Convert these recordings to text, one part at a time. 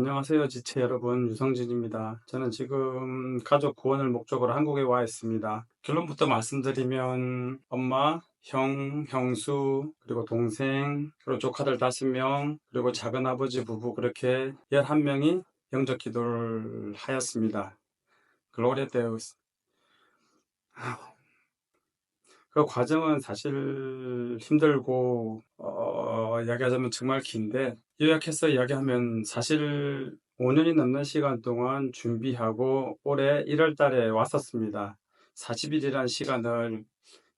안녕하세요 지체 여러분. 유성진입니다. 저는 지금 가족 구원을 목적으로 한국에 와 있습니다. 결론부터 말씀드리면 엄마 형 형수 그리고 동생 그리고 조카들 다섯 명 그리고 작은 아버지 부부 그렇게 11명이 영적 기도를 하였습니다. 글로리아 데우스 그 과정은 사실 힘들고 어, 이야기하자면 정말 긴데 요약해서 이야기하면 사실 5년이 넘는 시간 동안 준비하고 올해 1월 달에 왔었습니다. 40일이라는 시간을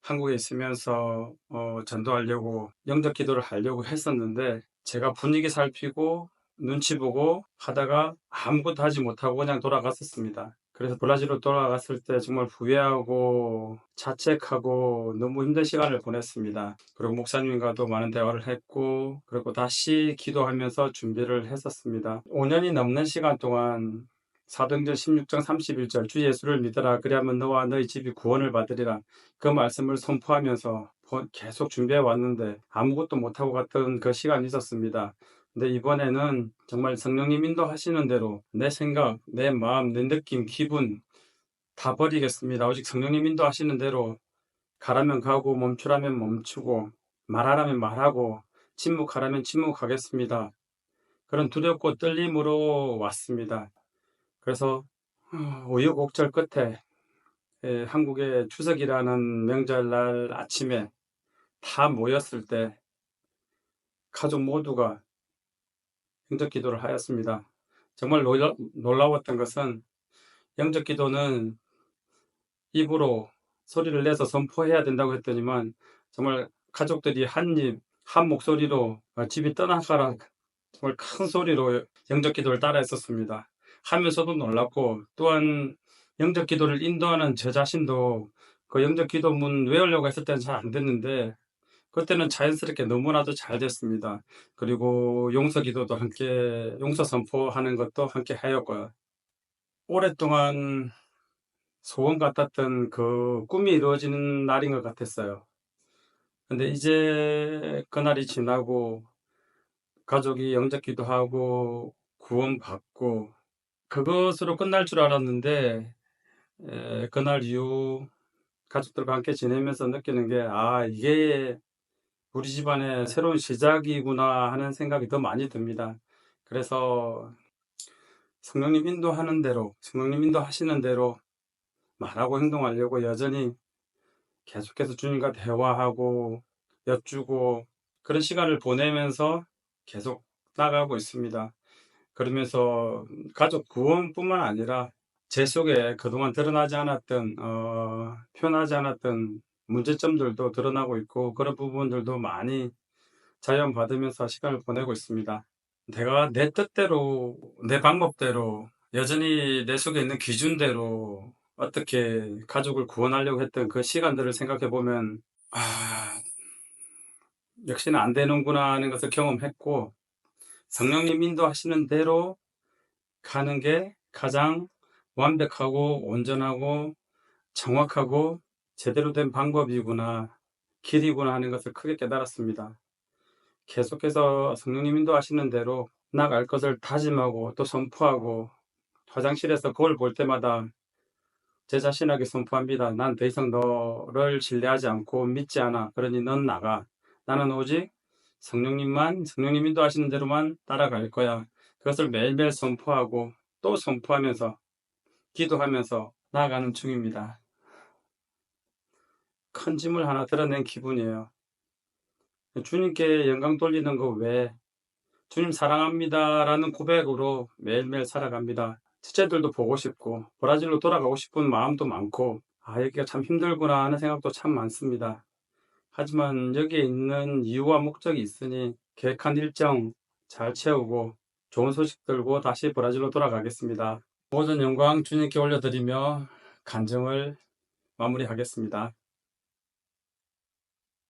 한국에 있으면서 어, 전도하려고 영적 기도를 하려고 했었는데 제가 분위기 살피고 눈치 보고 하다가 아무것도 하지 못하고 그냥 돌아갔었습니다. 그래서 브라질로 돌아갔을 때 정말 후회하고 자책하고 너무 힘든 시간을 보냈습니다. 그리고 목사님과도 많은 대화를 했고 그리고 다시 기도하면서 준비를 했었습니다. 5년이 넘는 시간 동안 사도행전 16장 31절 주 예수를 믿어라 그리하면 너와 너희 집이 구원을 받으리라 그 말씀을 선포하면서 계속 준비해 왔는데 아무것도 못하고 갔던 그 시간이 있었습니다. 근데 이번에는 정말 성령님 인도하시는 대로 내 생각, 내 마음, 내 느낌, 기분 다 버리겠습니다. 오직 성령님 인도하시는 대로 가라면 가고 멈추라면 멈추고 말하라면 말하고 침묵하라면 침묵하겠습니다. 그런 두렵고 떨림으로 왔습니다. 그래서 우여곡절 끝에 한국의 추석이라는 명절날 아침에 다 모였을 때 가족 모두가 영적 기도를 하였습니다. 정말 놀라, 놀라웠던 것은 영적 기도는 입으로 소리를 내서 선포해야 된다고 했더니만 정말 가족들이 한 입, 한 목소리로 집이 떠나가라 정말 큰 소리로 영적 기도를 따라 했었습니다. 하면서도 놀랐고 또한 영적 기도를 인도하는 저 자신도 그 영적 기도문 외우려고 했을 때는 잘 안 됐는데 그때는 자연스럽게 너무나도 잘 됐습니다. 그리고 용서 기도도 함께 용서 선포하는 것도 함께 하였고요. 오랫동안 소원 같았던 그 꿈이 이루어지는 날인 것 같았어요. 근데 이제 그날이 지나고 가족이 영적 기도하고 구원받고 그것으로 끝날 줄 알았는데 에, 그날 이후 가족들과 함께 지내면서 느끼는 게 아 이게 우리 집안의 새로운 시작이구나 하는 생각이 더 많이 듭니다. 그래서 성령님 인도하는 대로, 성령님 인도하시는 대로 말하고 행동하려고 여전히 계속해서 주님과 대화하고 여쭈고 그런 시간을 보내면서 계속 나가고 있습니다. 그러면서 가족 구원뿐만 아니라 제 속에 그동안 드러나지 않았던 어, 표현하지 않았던 문제점들도 드러나고 있고 그런 부분들도 많이 자연 받으면서 시간을 보내고 있습니다. 내가 내 뜻대로 내 방법대로 여전히 내 속에 있는 기준대로 어떻게 가족을 구원하려고 했던 그 시간들을 생각해 보면 아 역시나 안 되는구나 하는 것을 경험했고 성령님 인도하시는 대로 가는 게 가장 완벽하고 온전하고 정확하고 제대로 된 방법이구나, 길이구나 하는 것을 크게 깨달았습니다. 계속해서 성령님 인도하시는 대로 나갈 것을 다짐하고 또 선포하고 화장실에서 거울 볼 때마다 제 자신에게 선포합니다. 난 더 이상 너를 신뢰하지 않고 믿지 않아. 그러니 넌 나가. 나는 오직 성령님만, 성령님 인도하시는 대로만 따라갈 거야. 그것을 매일매일 선포하고 또 선포하면서 기도하면서 나아가는 중입니다. 큰 짐을 하나 드러낸 기분이에요. 주님께 영광 돌리는 거 외에 주님 사랑합니다 라는 고백으로 매일매일 살아갑니다. 첫째들도 보고 싶고 브라질로 돌아가고 싶은 마음도 많고 아 여기가 참 힘들구나 하는 생각도 참 많습니다. 하지만 여기에 있는 이유와 목적이 있으니 계획한 일정 잘 채우고 좋은 소식 들고 다시 브라질로 돌아가겠습니다. 모든 영광 주님께 올려드리며 간증을 마무리하겠습니다.